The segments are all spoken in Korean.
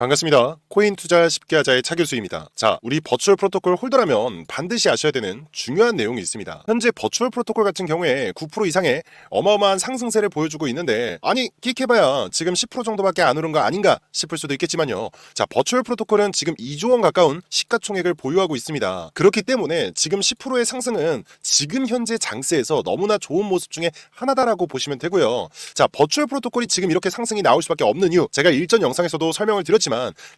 반갑습니다. 코인 투자 쉽게 하자의 차 교수입니다. 자, 우리 버추얼 프로토콜 홀더라면 반드시 아셔야 되는 중요한 내용이 있습니다. 현재 버추얼 프로토콜 같은 경우에 9% 이상의 어마어마한 상승세를 보여주고 있는데 아니 끽해봐야 지금 10% 정도밖에 안 오른 거 아닌가 싶을 수도 있겠지만요. 자, 버추얼 프로토콜은 지금 2조 원 가까운 시가총액을 보유하고 있습니다. 그렇기 때문에 지금 10%의 상승은 지금 현재 장세에서 너무나 좋은 모습 중에 하나다라고 보시면 되고요. 자, 버추얼 프로토콜이 지금 이렇게 상승이 나올 수밖에 없는 이유 제가 일전 영상에서도 설명을 드렸지만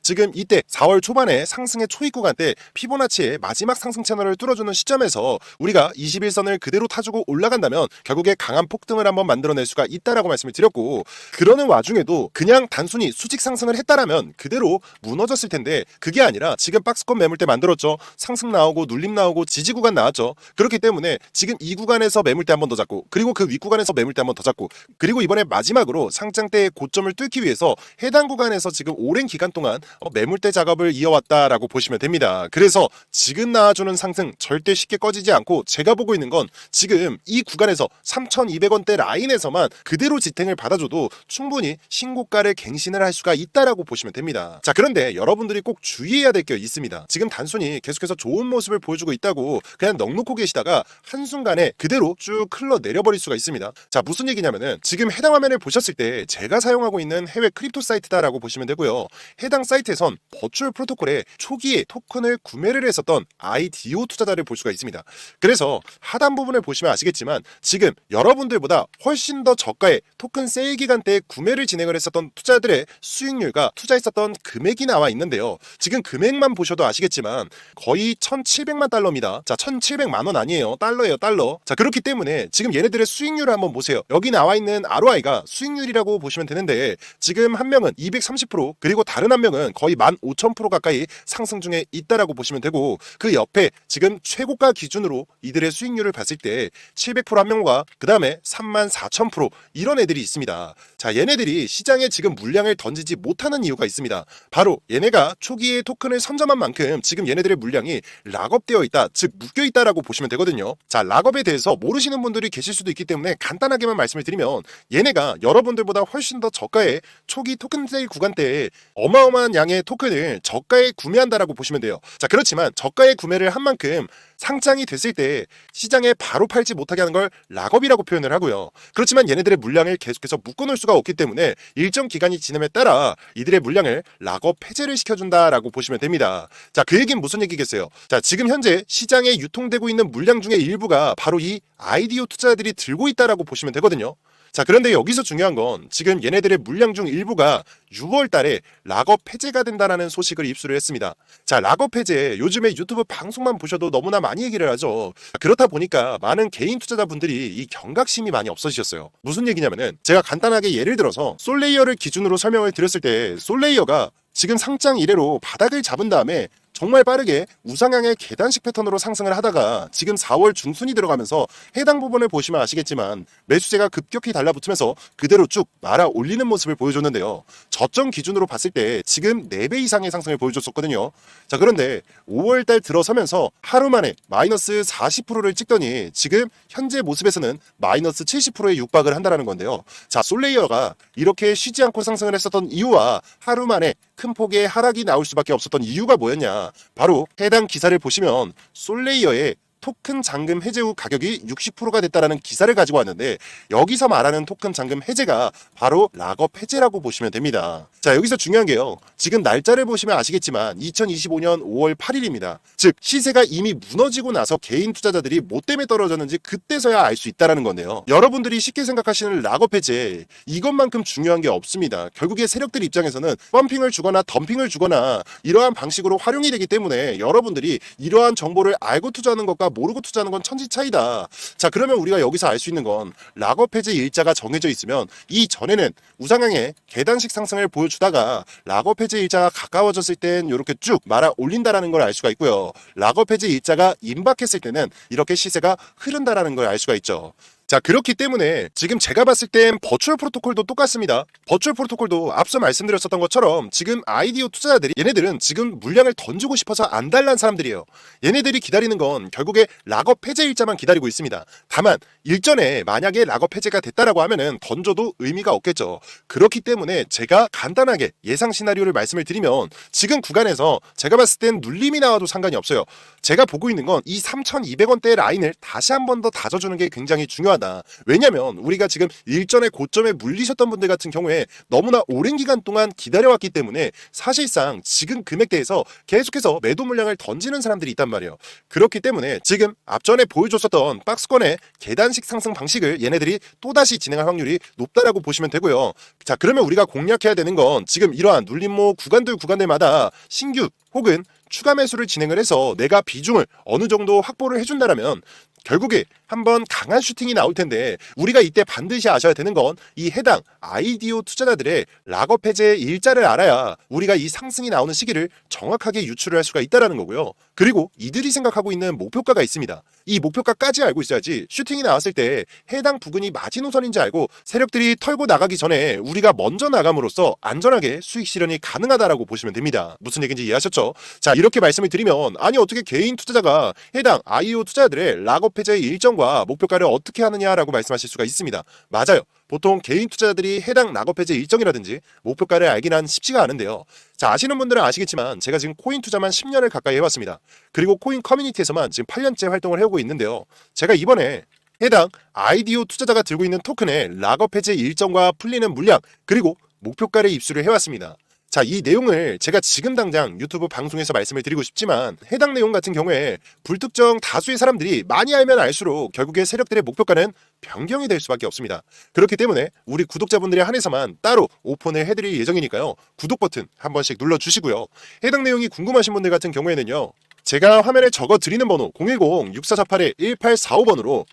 지금 이때 4월 초반에 상승의 초입 구간 때 피보나치의 마지막 상승 채널을 뚫어주는 시점에서 우리가 21선을 그대로 타주고 올라간다면 결국에 강한 폭등을 한번 만들어낼 수가 있다라고 말씀을 드렸고 그러는 와중에도 그냥 단순히 수직 상승을 했다라면 그대로 무너졌을 텐데 그게 아니라 지금 박스권 매물대 만들었죠. 상승 나오고 눌림 나오고 지지 구간 나왔죠. 그렇기 때문에 지금 이 구간에서 매물대 한번 더 잡고 그리고 그 윗구간에서 매물대 한번 더 잡고 그리고 이번에 마지막으로 상장대의 고점을 뚫기 위해서 해당 구간에서 지금 오랜 기간 동안 어, 매물대 작업을 이어왔다라고 보시면 됩니다. 그래서 지금 나와주는 상승 절대 쉽게 꺼지지 않고 제가 보고 있는 건 지금 이 구간에서 3,200원대 라인에서만 그대로 지탱을 받아줘도 충분히 신고가를 갱신을 할 수가 있다라고 보시면 됩니다. 자 그런데 여러분들이 꼭 주의해야 될 게 있습니다. 지금 단순히 계속해서 좋은 모습을 보여주고 있다고 그냥 넉놓고 계시다가 한순간에 그대로 쭉 흘러 내려버릴 수가 있습니다. 자 무슨 얘기냐면은 지금 해당 화면을 보셨을 때 제가 사용하고 있는 해외 크립토 사이트다라고 보시면 되고요. 해당 사이트에선 버추얼 프로토콜에 초기에 토큰을 구매를 했었던 IDO 투자자를 볼 수가 있습니다. 그래서 하단 부분을 보시면 아시겠지만 지금 여러분들보다 훨씬 더 저가의 토큰 세일 기간 때 구매를 진행을 했었던 투자들의 수익률과 투자했었던 금액이 나와 있는데요. 지금 금액만 보셔도 아시겠지만 거의 1,700만 달러입니다. 자, 1,700만 원 아니에요. 달러예요, 달러. 자, 그렇기 때문에 지금 얘네들의 수익률을 한번 보세요. 여기 나와 있는 ROI가 수익률이라고 보시면 되는데 지금 한 명은 230% 그리고 다른 한 명은 거의 15,000% 가까이 상승 중에 있다라고 보시면 되고 그 옆에 지금 최고가 기준으로 이들의 수익률을 봤을 때 700%한 명과 그 다음에 34,000% 이런 애들이 있습니다. 자, 얘네들이 시장에 지금 물량을 던지지 못하는 이유가 있습니다. 바로 얘네가 초기에 토큰을 선점한 만큼 지금 얘네들의 물량이 락업되어 있다, 즉 묶여 있다라고 보시면 되거든요. 자, 락업에 대해서 모르시는 분들이 계실 수도 있기 때문에 간단하게만 말씀을 드리면 얘네가 여러분들보다 훨씬 더 저가의 초기 토큰 세일 구간 때에 어마 어마한 양의 토큰을 저가에 구매한다라고 보시면 돼요. 자, 그렇지만 저가에 구매를 한 만큼 상장이 됐을 때 시장에 바로 팔지 못하게 하는 걸 락업이라고 표현을 하고요. 그렇지만 얘네들의 물량을 계속해서 묶어놓을 수가 없기 때문에 일정 기간이 지남에 따라 이들의 물량을 락업 폐쇄를 시켜준다라고 보시면 됩니다. 자, 그 얘기는 무슨 얘기겠어요? 자, 지금 현재 시장에 유통되고 있는 물량 중에 일부가 바로 이 아이디오 투자자들이 들고 있다라고 보시면 되거든요. 자, 그런데 여기서 중요한 건 지금 얘네들의 물량 중 일부가 6월 달에 락업 폐지가 된다라는 소식을 입수를 했습니다. 자, 락업 폐지 요즘에 유튜브 방송만 보셔도 너무나 많이 얘기를 하죠. 그렇다 보니까 많은 개인 투자자분들이 이 경각심이 많이 없어지셨어요. 무슨 얘기냐면은 제가 간단하게 예를 들어서 솔레이어를 기준으로 설명을 드렸을 때 솔레이어가 지금 상장 이래로 바닥을 잡은 다음에 정말 빠르게 우상향의 계단식 패턴으로 상승을 하다가 지금 4월 중순이 들어가면서 해당 부분을 보시면 아시겠지만 매수세가 급격히 달라붙으면서 그대로 쭉 말아 올리는 모습을 보여줬는데요. 저점 기준으로 봤을 때 지금 4배 이상의 상승을 보여줬었거든요. 자 그런데 5월달 들어서면서 하루 만에 마이너스 40%를 찍더니 지금 현재 모습에서는 마이너스 70%에 육박을 한다는 건데요. 자 솔레이어가 이렇게 쉬지 않고 상승을 했었던 이유와 하루 만에 큰 폭의 하락이 나올 수밖에 없었던 이유가 뭐였냐? 바로 해당 기사를 보시면 솔레이어의 토큰 잔금 해제 후 가격이 60%가 됐다라는 기사를 가지고 왔는데 여기서 말하는 토큰 잔금 해제가 바로 락업 해제라고 보시면 됩니다. 자 여기서 중요한 게요. 지금 날짜를 보시면 아시겠지만 2025년 5월 8일입니다. 즉 시세가 이미 무너지고 나서 개인 투자자들이 뭐 때문에 떨어졌는지 그때서야 알 수 있다라는 건데요. 여러분들이 쉽게 생각하시는 락업 해제 이것만큼 중요한 게 없습니다. 결국에 세력들 입장에서는 펌핑을 주거나 덤핑을 주거나 이러한 방식으로 활용이 되기 때문에 여러분들이 이러한 정보를 알고 투자하는 것과 모르고 투자하는 건 천지 차이다. 자, 그러면 우리가 여기서 알 수 있는 건 락업 해제 일자가 정해져 있으면 이 전에는 우상향의 계단식 상승을 보여주다가 락업 해제 일자가 가까워졌을 땐 이렇게 쭉 말아 올린다라는 걸 알 수가 있고요. 락업 해제 일자가 임박했을 때는 이렇게 시세가 흐른다라는 걸 알 수가 있죠. 자, 그렇기 때문에 지금 제가 봤을 땐 버추얼 프로토콜도 똑같습니다. 버추얼 프로토콜도 앞서 말씀드렸었던 것처럼 지금 아이디어 투자자들이 얘네들은 지금 물량을 던지고 싶어서 안 달란 사람들이에요. 얘네들이 기다리는 건 결국에 락업 폐쇄 일자만 기다리고 있습니다. 다만 일전에 만약에 락업 폐쇄가 됐다라고 하면은 던져도 의미가 없겠죠. 그렇기 때문에 제가 간단하게 예상 시나리오를 말씀을 드리면 지금 구간에서 제가 봤을 땐 눌림이 나와도 상관이 없어요. 제가 보고 있는 건 이 3,200원대의 라인을 다시 한 번 더 다져주는 게 굉장히 중요하다. 왜냐면 우리가 지금 일전에 고점에 물리셨던 분들 같은 경우에 너무나 오랜 기간 동안 기다려왔기 때문에 사실상 지금 금액대에서 계속해서 매도 물량을 던지는 사람들이 있단 말이에요. 그렇기 때문에 지금 앞전에 보여줬었던 박스권의 계단식 상승 방식을 얘네들이 또다시 진행할 확률이 높다라고 보시면 되고요. 자, 그러면 우리가 공략해야 되는 건 지금 이러한 눌림목 구간들 구간들마다 신규 혹은 추가 매수를 진행을 해서 내가 비중을 어느 정도 확보를 해준다라면 결국에 한번 강한 슈팅이 나올 텐데 우리가 이때 반드시 아셔야 되는 건 이 해당 아이디오 투자자들의 락업 해제 일자를 알아야 우리가 이 상승이 나오는 시기를 정확하게 유출을 할 수가 있다라는 거고요. 그리고 이들이 생각하고 있는 목표가가 있습니다. 이 목표가까지 알고 있어야지 슈팅이 나왔을 때 해당 부근이 마지노선인지 알고 세력들이 털고 나가기 전에 우리가 먼저 나감으로써 안전하게 수익 실현이 가능하다라고 보시면 됩니다. 무슨 얘기인지 이해하셨죠? 자 이렇게 말씀을 드리면 아니 어떻게 개인 투자자가 해당 아이오 투자자들의 락업 해제 일정과 목표가를 어떻게 하느냐라고 말씀하실 수가 있습니다. 맞아요. 보통 개인 투자자들이 해당 락업 해제 일정이라든지 목표가를 알기는 쉽지가 않은데요. 자, 아시는 분들은 아시겠지만 제가 지금 코인 투자만 10년을 가까이 해왔습니다. 그리고 코인 커뮤니티에서만 지금 8년째 활동을 해오고 있는데요. 제가 이번에 해당 아이디오 투자자가 들고 있는 토큰의 락업 해제 일정과 풀리는 물량 그리고 목표가를 입수를 해왔습니다. 자, 이 내용을 제가 지금 당장 유튜브 방송에서 말씀을 드리고 싶지만 해당 내용 같은 경우에 불특정 다수의 사람들이 많이 알면 알수록 결국에 세력들의 목표가는 변경이 될 수밖에 없습니다. 그렇기 때문에 우리 구독자분들에 한해서만 따로 오픈을 해드릴 예정이니까요. 구독 버튼 한 번씩 눌러주시고요. 해당 내용이 궁금하신 분들 같은 경우에는요. 제가 화면에 적어 드리는 번호 010-6448-1845번으로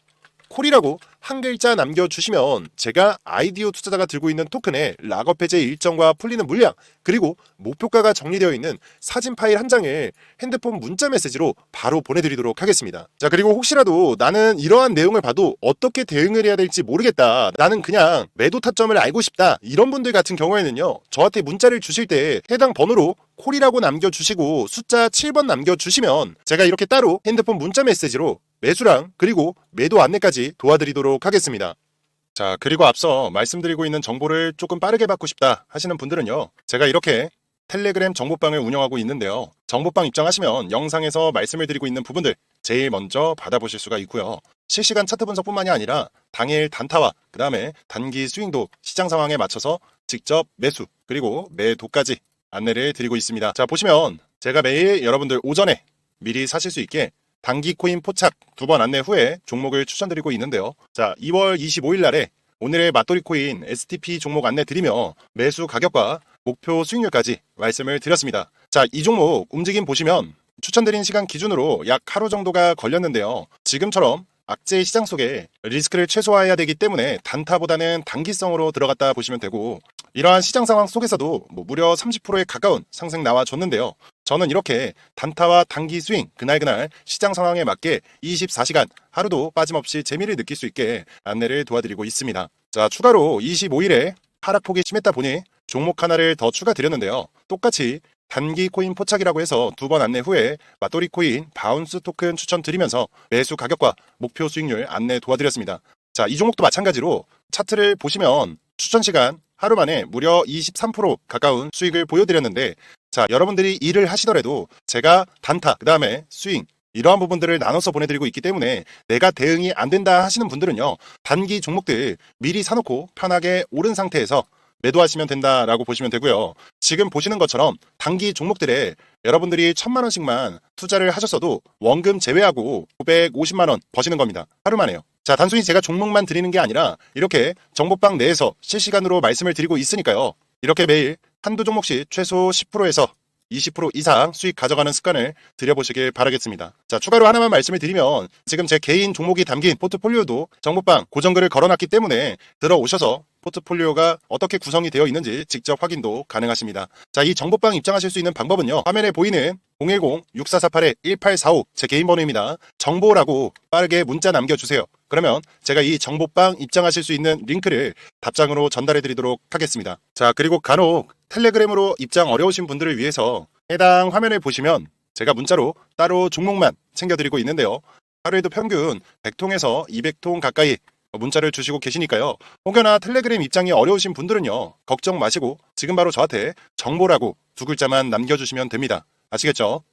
콜이라고 한 글자 남겨주시면 제가 아이디오 투자자가 들고 있는 토큰의 락업 해제 일정과 풀리는 물량 그리고 목표가가 정리되어 있는 사진 파일 한 장을 핸드폰 문자 메시지로 바로 보내드리도록 하겠습니다. 자 그리고 혹시라도 나는 이러한 내용을 봐도 어떻게 대응을 해야 될지 모르겠다. 나는 그냥 매도 타점을 알고 싶다. 이런 분들 같은 경우에는요. 저한테 문자를 주실 때 해당 번호로 콜이라고 남겨주시고 숫자 7번 남겨주시면 제가 이렇게 따로 핸드폰 문자 메시지로 매수랑 그리고 매도 안내까지 도와드리도록 하겠습니다. 자, 그리고 앞서 말씀드리고 있는 정보를 조금 빠르게 받고 싶다 하시는 분들은요. 제가 이렇게 텔레그램 정보방을 운영하고 있는데요. 정보방 입장하시면 영상에서 말씀을 드리고 있는 부분들 제일 먼저 받아보실 수가 있고요. 실시간 차트 분석뿐만이 아니라 당일 단타와 그 다음에 단기 스윙도 시장 상황에 맞춰서 직접 매수 그리고 매도까지 안내를 드리고 있습니다. 자 보시면 제가 매일 여러분들 오전에 미리 사실 수 있게 단기 코인 포착 두 번 안내 후에 종목을 추천드리고 있는데요. 자 2월 25일 날에 오늘의 맞돌이 코인 STP 종목 안내 드리며 매수 가격과 목표 수익률까지 말씀을 드렸습니다. 자, 이 종목 움직임 보시면 추천드린 시간 기준으로 약 하루 정도가 걸렸는데요. 지금처럼 악재 시장 속에 리스크를 최소화해야 되기 때문에 단타보다는 단기성으로 들어갔다 보시면 되고 이러한 시장 상황 속에서도 뭐 무려 30%에 가까운 상승 나와줬는데요. 저는 이렇게 단타와 단기 스윙 그날그날 시장 상황에 맞게 24시간 하루도 빠짐없이 재미를 느낄 수 있게 안내를 도와드리고 있습니다. 자, 추가로 25일에 하락폭이 심했다 보니 종목 하나를 더 추가 드렸는데요. 똑같이 단기 코인 포착이라고 해서 두 번 안내 후에 맞돌이 코인 바운스 토큰 추천드리면서 매수 가격과 목표 수익률 안내 도와드렸습니다. 자, 이 종목도 마찬가지로 차트를 보시면 추천 시간 하루 만에 무려 23% 가까운 수익을 보여드렸는데 자, 여러분들이 일을 하시더라도 제가 단타, 그 다음에 스윙, 이러한 부분들을 나눠서 보내드리고 있기 때문에 내가 대응이 안 된다 하시는 분들은요, 단기 종목들 미리 사놓고 편하게 오른 상태에서 매도하시면 된다라고 보시면 되고요. 지금 보시는 것처럼 단기 종목들에 여러분들이 천만 원씩만 투자를 하셨어도 원금 제외하고 550만 원 버시는 겁니다. 하루 만에요. 자, 단순히 제가 종목만 드리는 게 아니라 이렇게 정보방 내에서 실시간으로 말씀을 드리고 있으니까요. 이렇게 매일 한두 종목씩 최소 10%에서 20% 이상 수익 가져가는 습관을 들여보시길 바라겠습니다. 자, 추가로 하나만 말씀을 드리면 지금 제 개인 종목이 담긴 포트폴리오도 정보방 고정글을 걸어놨기 때문에 들어오셔서 포트폴리오가 어떻게 구성이 되어 있는지 직접 확인도 가능하십니다. 자, 이 정보방 입장하실 수 있는 방법은요. 화면에 보이는 010-6448-1845 제 개인 번호입니다. 정보라고 빠르게 문자 남겨주세요. 그러면 제가 이 정보방 입장하실 수 있는 링크를 답장으로 전달해 드리도록 하겠습니다. 자, 그리고 간혹 텔레그램으로 입장 어려우신 분들을 위해서 해당 화면을 보시면 제가 문자로 따로 종목만 챙겨드리고 있는데요. 하루에도 평균 100통에서 200통 가까이 문자를 주시고 계시니까요. 혹여나 텔레그램 입장이 어려우신 분들은요. 걱정 마시고 지금 바로 저한테 정보라고 두 글자만 남겨주시면 됩니다. 아시겠죠?